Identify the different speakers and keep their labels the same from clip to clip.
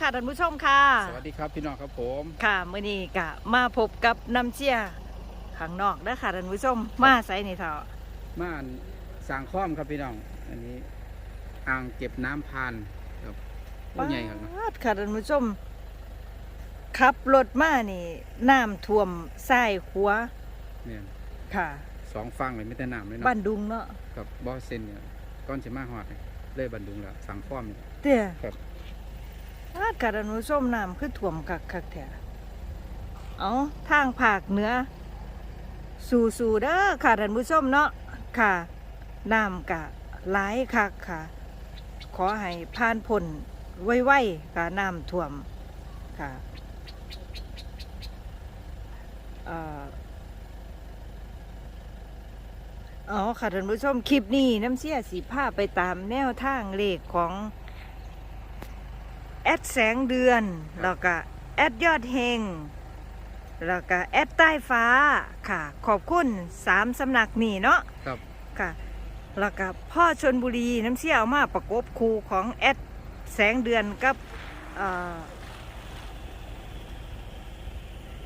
Speaker 1: ค่ะท่านผู้ชมค่ะ
Speaker 2: สวัสดีครับพี่น้องครับผม
Speaker 1: ค่ะมื้อนี้ก็มาพบกับน้ำเชี่ยข้างนอกนะค่ะท่านผู้ชมมาใส่นี่เถอะ
Speaker 2: ม่านสร้างข้อมครับพี่น้อง อันนี้อ่างเก็บน้ำพานครับผู้ใหญ่ครับ
Speaker 1: ปาดค่ะท่านผู้ชมขับรถมานี่น้ำท่วมซ้ายขวา
Speaker 2: เนี่ย
Speaker 1: ค่ะ
Speaker 2: สองฟังเลยไม่แต่น้ำเลย
Speaker 1: บ้า
Speaker 2: เนาะ
Speaker 1: นดุงเนาะ
Speaker 2: กับบอสเซนเนี่ยก้อนจะมาหอดเนี่ยเลยบันดุงแล้วสังข้อมเนี่ย
Speaker 1: เตี้ย
Speaker 2: ครับ
Speaker 1: ปาดค่ะท่านผู้มน้ำคือท่วมคักคักแท้เอาทางภาคเหนือ สู่ๆเด้อค่ะท่านผู้ชมเนาะค่ะน้ำกะหลายคักค่ะ ขอให้ผ่านพ้นไวๆค่ะน้ำท่วมค่ะเอ๋อค่ะท่านผู้ชมคลิปนี้น้ำเสียสีผ้าไปตามแนวทางเลขของ อดแสงเดือน แล้วก็แอดยอดเฮงแล้วก็แอดใต้ฟ้าค่ะ ขอบคุณสามสำนักนี่เนาะ
Speaker 2: ครับ
Speaker 1: ค่ะแล้วก็พ่อชนบุรีน้ำเชี่ยเอามาประกบคูของแอดแสงเดือนกับเอ่อ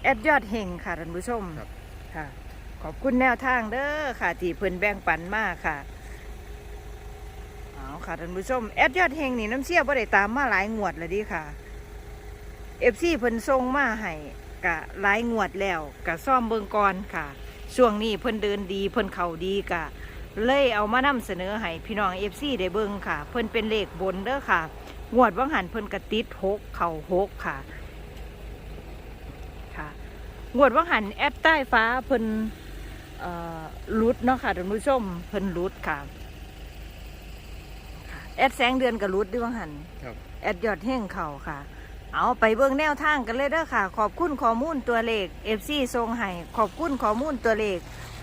Speaker 1: แอดยอดเฮงค่ะท่านผู้ชม
Speaker 2: ครับ
Speaker 1: ค่ะ ขอบคุณแนวทางเด้อค่ะ ที่เพิ่นแบ่งปันมากค่ะ เอาค่ะท่านผู้ชมแอดยอดเฮงนี่น้ำเชี่ยบ่ได้ตามมาหลายงวดแล้วดิค่ะเอฟซีเพิ่นส่งมาให้กะหลายงวดแล้วกะซ่อมเบิงก่อนค่ะ ช่วงนี้เพิ่นเดินดีเพิ่นเข่าดีกะ เลยเอามานำเสนอให้พี่น้องเอฟซีได้เบิงค่ะ เพิ่นเป็นเลขบนเด้อค่ะ งวดวังหันเพิ่นกระติดหกเข่าหกค่ะค่ะ งวดวังหันแอดใต้ฟ้าเพิ่นรุดเนาะค่ะท่านผู้ชมเพิ่นรุดค่ะ แอดแสงเดือนกับรุดด้วยวังหัน
Speaker 2: ครับ
Speaker 1: แอดยอดเฮ่งเข่าค่ะ เอาไปเบิ่งแนวทางกันเลยเด้อค่ะ ขอบคุณข้อมูลตัวเลข FC ทรงให้ขอบคุณข้อมูลตัวเลข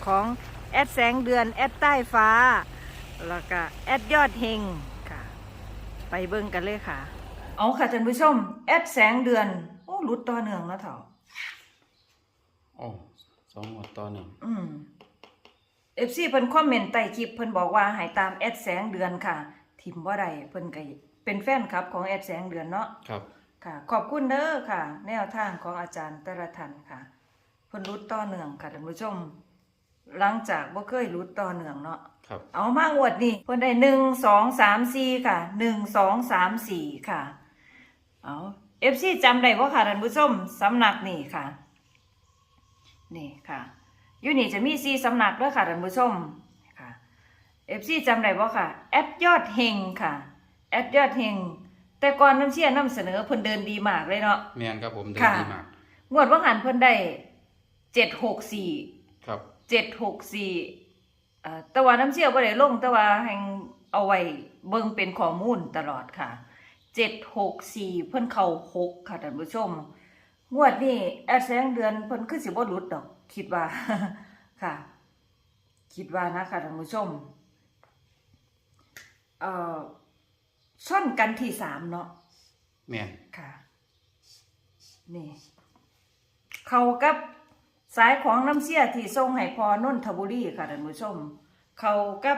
Speaker 1: ของแอดแสงเดือนแอดใต้ฟ้า แล้วก็แอดยอดเฮงค่ะ ไปเบิ่งกันเลยค่ะ เอาค่ะท่านผู้ชม แอดแสงเดือน โอ้รุดต่อเนื่องแล้วเถอะ
Speaker 2: โอ้สองหมดตอนหนึ่ง
Speaker 1: อืม FC เพิ่นคอมเมนต์ใต้คลิปเพิ่นบอกว่าให้ตามแอดแสงเดือนค่ะ ทิมบ่ได้เพิ่นก็เป็นแฟนคลับของแอดแสงเดือนเนาะ
Speaker 2: ครับ
Speaker 1: ค่ะ ขอบคุณเด้อค่ะ แนวทางของอาจารย์แต่ละท่านค่ะเพิ่นรุดต่อเนื่องค่ะท่านผู้ชม หลังจากบ่เคยรุดต่อเนื่องเนาะ
Speaker 2: ครับ
Speaker 1: เอามางวดนี่เพิ่นได้หนึ่งสองสามสี่ค่ะหนึ่งสองสามสี่ค่ะ เอาเอฟซีจำได้ว่าค่ะท่านผู้ชมสำนักนี่ค่ะ นี่ค่ะอยู่นี่จะมีสี่สำนักด้วยค่ะท่านผู้ชมค่ะ เอฟซีจำได้ว่าค่ะ แอดยอดเฮงค่ะ แอดยอดเฮงแต่ก่อนน้ำเชี่ยนำเสนอเพิ่นเดินดีมากเลยเนาะ
Speaker 2: แมนครับผมเดิน
Speaker 1: ค่ะ
Speaker 2: ดีมาก
Speaker 1: งวดว่าหันเพิ่นได้เจ็ดหกสี่
Speaker 2: ครับ
Speaker 1: เจ็ดหกสี่เอ่อแต่ว่าน้ำเชี่ยวบ่ได้ลงแต่ว่าแห่งเอาไว้เบิ่งเป็นข้อมูลตลอดค่ะเจ็ดหกสี่เพิ่นเข้าหกค่ะท่านผู้ชม งวดนี้แอดแสงเดือนเพิ่นคือสิบ่หลุดดอก คิดว่า ค่ะ คิดว่านะคะท่านผู้ชม เอ่อช่อนกันที่สามเนาะ
Speaker 2: แมน
Speaker 1: ค่ะ นี่ เขากับสายของน้ำเสียที่ส่งให้พอนนทบุรีค่ะท่านผู้ชม เขากับ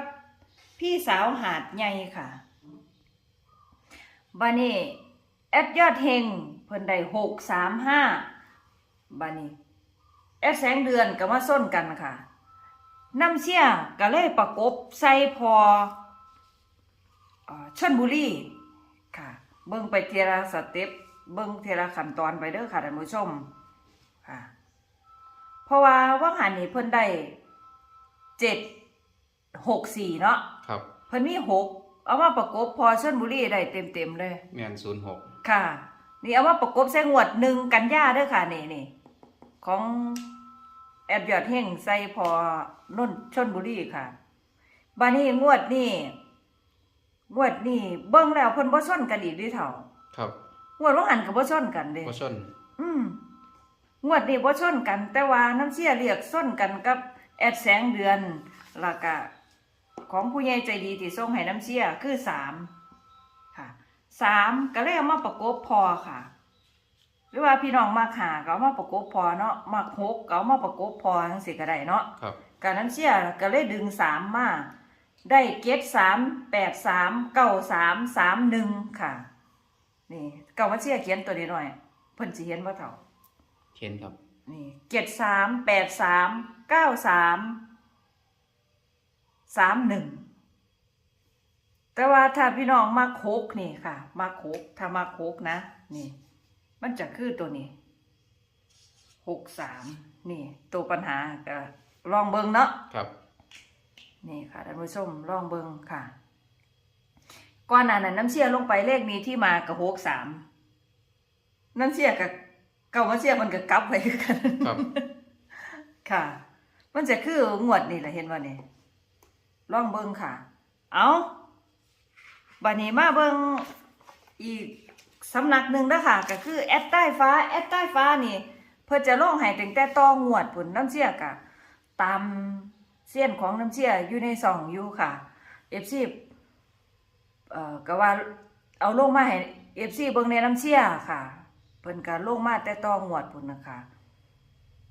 Speaker 1: พี่สาวหาดใหญ่ค่ะบานี่แอดยอดเฮงเพิ่นได้หกสามห้าบานี่แอดแสงเดือนก็มาส้นกันค่ะ น้ำเสียก็เลยประกบใส่พอเอ่อ ชนบุรีค่ะ เบิ่งไปเทยละสเต็ปเบิ่งเทยละขั้นตอนไปเด้อค่ะท่านผู้ชมค่ะ เพราะว่าว่างหันนี่เพิ่นได้เจ็ดหกสี่เนาะ
Speaker 2: ครับ
Speaker 1: เพิ่นมีหกเอามาประกบพอชนบุรีได้เต็มเต็มๆเลย
Speaker 2: แมนศูนย์หก
Speaker 1: ค่ะ นี่เอามาประกบใส่งวดหนึ่งกันยาเด้อค่ะนี่นี่ของแอดยอดเฮงใส่พอนนชนบุรีค่ะบานี้งวดนี่ งวดนี่เบิ่งแล้วเพิ่นบ่ชนกันอีกเดิเท่า
Speaker 2: ครับ
Speaker 1: งวดว่าหันกับบ่ชนกันเด้
Speaker 2: ก็ชน
Speaker 1: อืมงวดนี้บ่ชนกัน แต่ว่าน้ำเชี่ยเรียกชนกันกับ แอดแสงเดือนแล้วก็ของผู้ใหญ่ใจดีที่ส่งให้น้ำเชี่ยคือสามค่ะสามก็เลยเอามาประกบพอค่ะ หรือว่าพี่น้องมาขาก็เอามาประกบพอเนาะมาหกก็เอามาประกบพอทั้งสิก็ได้เนาะ
Speaker 2: ครับ
Speaker 1: การน้ำเชี่ยก็เลยดึงสามมา ได้เกตสามแปดสามเก้าสามสามหนึ่งค่ะ นี่เก่ามาเชียเขียนตัวนี้หน่อยเพิ่นสิเห็นบ่เท่า
Speaker 2: เห็นครับ
Speaker 1: นี่เจ็ดสามแปดสามเก้าสามสามหนึ่งแต่ว่าถ้าพี่น้องมาโคกนี่ค่ะ มาโคกถ้ามาโคกนะ นี่ มันจะคือตัวนี้หกสามนี่ ตัวปัญหาก็ลองเบิงเนาะ
Speaker 2: ครับ
Speaker 1: นี่ค่ะท่านผู้ชมลองเบิงค่ะก่อนหน้านั้นน้ำเชี่ยลงไปเลขมีที่มากับหกสามน้ำเชี่ยกับเก่ามาเชี่ยมันกับกลับไปคือกัน
Speaker 2: ครับ
Speaker 1: ค่ะ มันจะคืองวดนี่แหละเห็นว่านี่ลองเบิงค่ะ เอาบัดนี้มาเบิงอีกสำนักหนึ่งนะค่ะ ก็คือแอดใต้ฟ้าแอดใต้ฟ้านี่ เพื่อจะลงให้ตั้งแต่ต้องวดผลน้ำเชี่ยกะตาม เสี้ยนของน้ำเชี่ยอยู่ในซองอยู่ค่ะเอฟซีเอ่อก็ว่าเอาลงมาให้เอฟซีเบิ่งในน้ำเชี่ยค่ะเพิ่นก็ลงมาแต่ต้องวดพุ่นนะคะ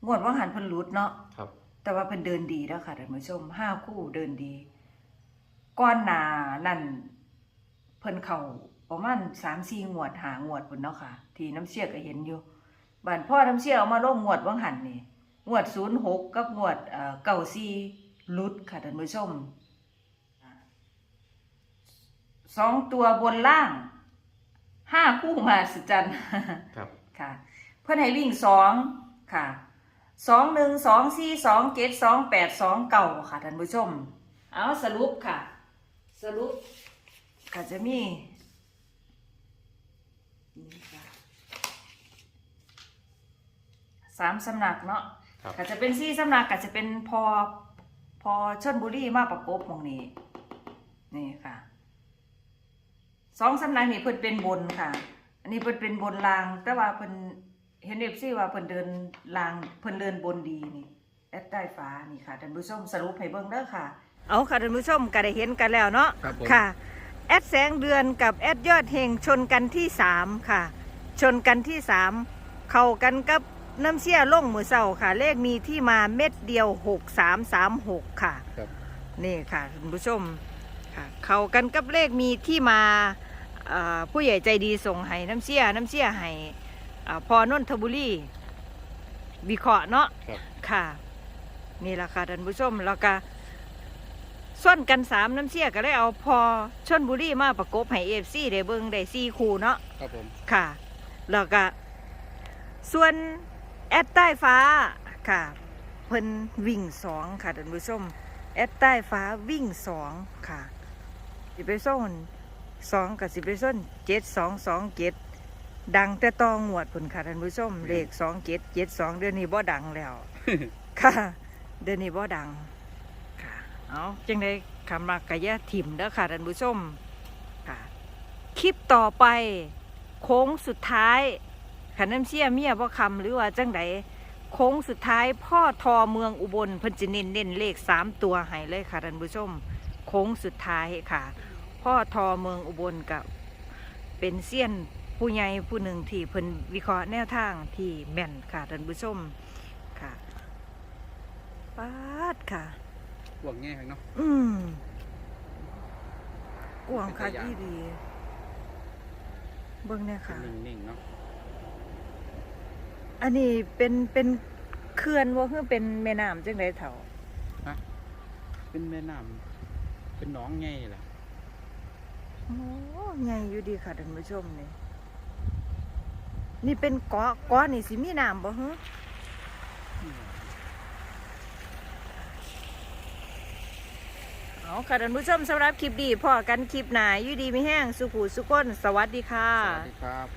Speaker 1: งวดว่าหันเพิ่นหลุดเนาะ
Speaker 2: ครับ
Speaker 1: แต่ว่าเพิ่นเดินดีแล้วค่ะท่านผู้ชมห้าคู่เดินดี ก้อนหนานั่นเพิ่นเข้าประมาณสามสี่งวดหางวดพุ่นเนาะค่ะ ที่น้ำเชี่ยก็เห็นอยู่บ้านพ่อน้ำเชี่ยเอามาลงงวดว่างหันนี่งวดศูนย์หกกับงวดเอ่อเก่าซี ลุดค่ะท่านผู้ชมสองตัวบนล่างห้าคู่มาสจัน
Speaker 2: ครับ
Speaker 1: ค่ะ เพื่อนให้วิ่งสองค่ะสองหนึ่งสองสี่สองเจ็ดสองแปดสองเก่าค่ะท่านผู้ชม เอาสรุปค่ะ สรุปก็จะมีนี่ค่ะสามสำนักเนาะ
Speaker 2: ครับ
Speaker 1: ก็จะเป็นซี่สำนักก็จะเป็นพอ พอชนบุรีมาประกบหมองนี้ นี่ค่ะสองสำนักนี่เพิ่นเป็นบนค่ะ อันนี้เพิ่นเป็นบนราง แต่ว่าเพิ่นเห็นเอฟซีว่าเพิ่นเดินรางเพิ่นเดินบนดีนี่แอดใต้ฟ้านี่ค่ะท่านผู้ชมสรุปให้เบิ่งเด้อค่ะ เอาค่ะท่านผู้ชมก็ได้เห็นกันแล้วเนาะ
Speaker 2: ครับผม
Speaker 1: ค่ะแอดแสงเดือนกับแอดยอดเฮงชนกันที่สามค่ะ ชนกันที่สามเข้ากันกับ น้ำเชี่ยล่งมือเศร้าค่ะ เลขมีที่มาเม็ดเดียวหกสามสามหกค่ะ
Speaker 2: ครับ
Speaker 1: นี่ค่ะคุณผู้ชมค่ะ เข้ากันกับเลขมีที่มาเอ่อผู้ใหญ่ใจดีส่งให้น้ำเชี่ยน้ำเชี่ยให้อ่าพอนนทบุรีวิเคราะห์เนาะ
Speaker 2: ครับ
Speaker 1: ค่ะ นี่แหละค่ะท่านผู้ชมแล้วก็ส่วนกันสามน้ำเชี่ยก็ได้เอาพอชนบุรีมาประกบให้เอฟซีได้เบิ่งได้ซีคูเนาะ
Speaker 2: ครับผม
Speaker 1: ค่ะ แล้วก็ ส่วน แอดใต้ฟ้าค่ะเพิ่นวิ่งสองค่ะท่านผู้ชมแอดใต้ฟ้าวิ่งสองค่ะสิไปส้นสองกับสิไปส้นเจ็ดสองสองเจ็ดดังแต่ตองวดผุนค่ะท่านผู้ชมเลขสองเจ็ดเจ็ดสองเดือนนี้บ่ดังแล้ว ค่ะเดือนนี้บ่ดังค่ะเอาจังได้คำมากะยะถิ่มเด้อค่ะท่านผู้ชมค่ะคลิปต่อไปโค้งสุดท้าย ขันน้ำเชี่ยเมียบ่คำหรือว่าจังไดโค้งสุดท้ายพ่อทอเมืองอุบลเพิ่นจะเน้นเน้นเลขสามตัวให้เลยค่ะท่านผู้ชม โค้งสุดท้ายค่ะ พ่อทอเมืองอุบลกับเป็นเซียนผู้ใหญ่ผู้หนึ่งที่เพิ่นวิเคราะห์แนวทางที่แม่นค่ะท่านผู้ชมค่ะปาดค่ะ
Speaker 2: ห่วงแง่ครับเนาะ
Speaker 1: อืมกวางคักอีดีเบิ่งเนี่ยค่ะ
Speaker 2: นิ่งๆเนาะ
Speaker 1: อันนี้เป็นเป็นเขื่อนว่าคือเป็นแม่น้ำจังไดเถ่า
Speaker 2: เป็นแม่น้ำเป็นหนองไงล่ะ
Speaker 1: โอ้ใหญ่อยู่ดีค่ะท่านผู้ชมนี่นี่เป็นเกาะเกาะนี่สิมีน้ำบ่ฮึเอาค่ะท่านผู้ชมสำหรับคลิปดีพอกันคลิปหนาอยู่ดีไม่แห้งสุขูสุขคนสวัสดีค่ะ
Speaker 2: สวัสดีครับ